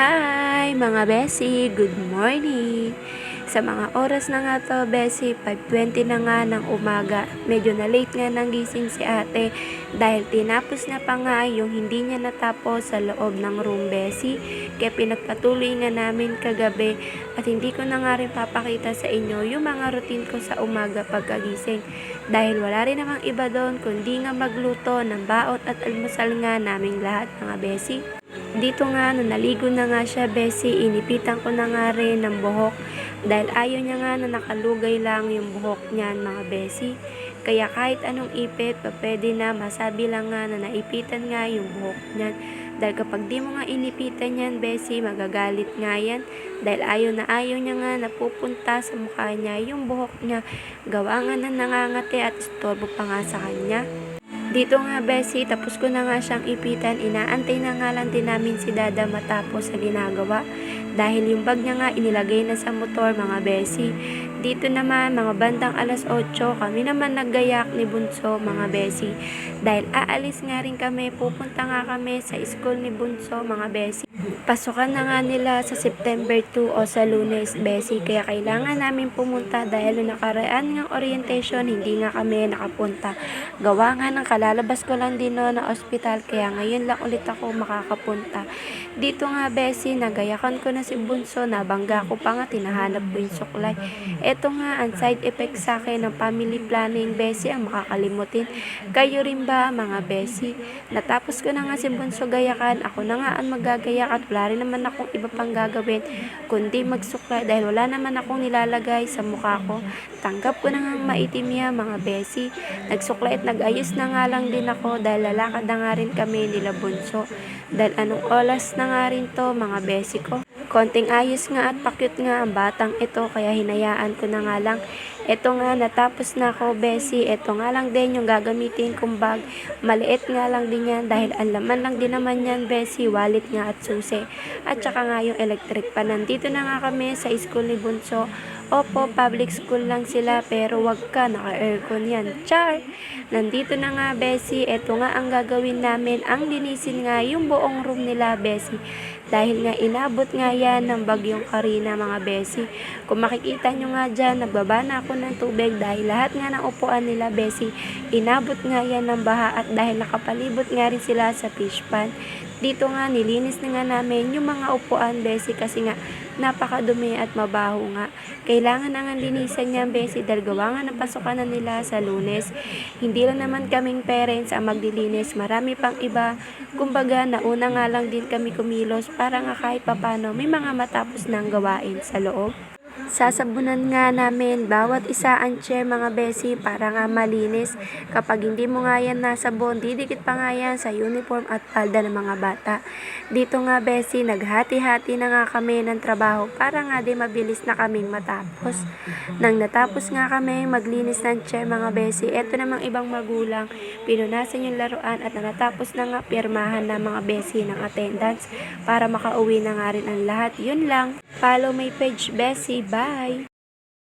Hi mga Besi, good morning! Sa mga oras na nga to, Besi, 5.20 na nga ng umaga. Medyo na late nga nang gising si ate dahil tinapos na pa nga yung hindi niya natapos sa loob ng room, Besi. Kaya pinagpatuloy nga namin kagabi at hindi ko na nga rin papakita sa inyo yung mga routine ko sa umaga pagkagising. Dahil wala rin namang iba doon kundi nga magluto ng baot at almusal nga naming lahat mga Besi. Dito nga, nung naligo na nga siya, Bessie, inipitan ko na nga rin ng buhok dahil ayaw niya nga na nakalugay lang yung buhok niyan, mga Bessie. Kaya kahit anong ipit, pa pwede na masabi lang nga na naipitan nga yung buhok niyan. Dahil kapag di mo nga inipitan yan, Bessie, magagalit nga yan. Dahil ayaw na ayaw niya nga napupunta sa mukha niya yung buhok niya. Gawa nga na nangangati at istorbo pa nga sa kanya. Dito nga, Bessie, tapos ko na nga siyang ipitan. Inaantay na nga lang din namin si Dada matapos sa ginagawa. Dahil yung bag niya nga inilagay na sa motor, mga Bessie. Dito naman, mga bandang alas 8, kami naman naggayak ni Bunso, mga Bessie. Dahil aalis nga rin kami, pupunta nga kami sa school ni Bunso, mga Bessie. Pasukan na nga nila sa September 2 o sa lunes, Bessie. Kaya kailangan namin pumunta dahil nakaraan ng orientation, hindi nga kami nakapunta. Gawa nga ng kalalabas ko lang din no, na ospital, kaya ngayon lang ulit ako makakapunta. Dito nga, Bessie, nagayakan ko na si Bunso, nabangga ko pa nga, tinahanap ko yung suklay. Eto nga, ang side effect sa akin ng family planning, Bessie, ang makakalimutin. Kayo rin ba, mga Bessie? Natapos ko na nga si Bunso gayakan, ako na nga ang magagayak at wala rin naman akong iba pang gagawin, kundi magsuklay dahil wala naman akong nilalagay sa mukha ko. Tanggap ko na nga maitim niya, mga Bessie. Nagsuklay at nag-ayos na nga lang din ako dahil lalakad na nga rin kami nila Bunso. Dahil anong oras na nga rin to, mga Bessie ko. Konting ayos nga at pakyut nga ang batang ito kaya hinayaan ko na nga lang. Ito nga natapos na ako Bessie. Ito nga lang din yung gagamitin kong bag. Maliit nga lang din yan dahil ang laman lang din naman yan Bessie. Wallet nga at susi. At saka nga yung electric pa. Nandito na nga kami sa school ni Bunso. Opo, public school lang sila pero wag ka, naka-aircon yan. Char! Nandito na nga, Bessie. Ito nga ang gagawin namin. Ang linisin nga yung buong room nila, Bessie. Dahil nga inabot nga yan ng bagyong Karina, mga Bessie. Kung makikita nyo nga dyan, nagbaba na ako ng tubig dahil lahat nga ng upuan nila, Bessie, inabot nga yan ng baha at dahil nakapalibot nga rin sila sa fish pan. Dito nga, nilinis na nga namin yung mga upuan, Bessie, kasi nga napakadumi at mabaho nga. Kailangan na nga linisan niya, Bessie, dahil gawa nga ng pasukan na nila sa lunes. Hindi lang naman kaming parents ang maglilinis, marami pang iba. Kumbaga, nauna nga lang din kami kumilos para nga kahit papano may mga matapos ng gawain sa loob. Sasabunan nga namin bawat isa ang chair mga besi para nga malinis. Kapag hindi mo nga yan nasabon, didikit pa nga yan sa uniform at palda ng mga bata. Dito nga besi, naghati-hati na nga kami ng trabaho para nga di mabilis na kaming matapos. Nang natapos nga kami maglinis ng chair mga besi, eto namang ibang magulang, pinunasan yung laruan at natapos na nga pirmahan ng mga besi ng attendance para makauwi na nga rin ang lahat. Yun lang. Follow my page, Bessie. Bye!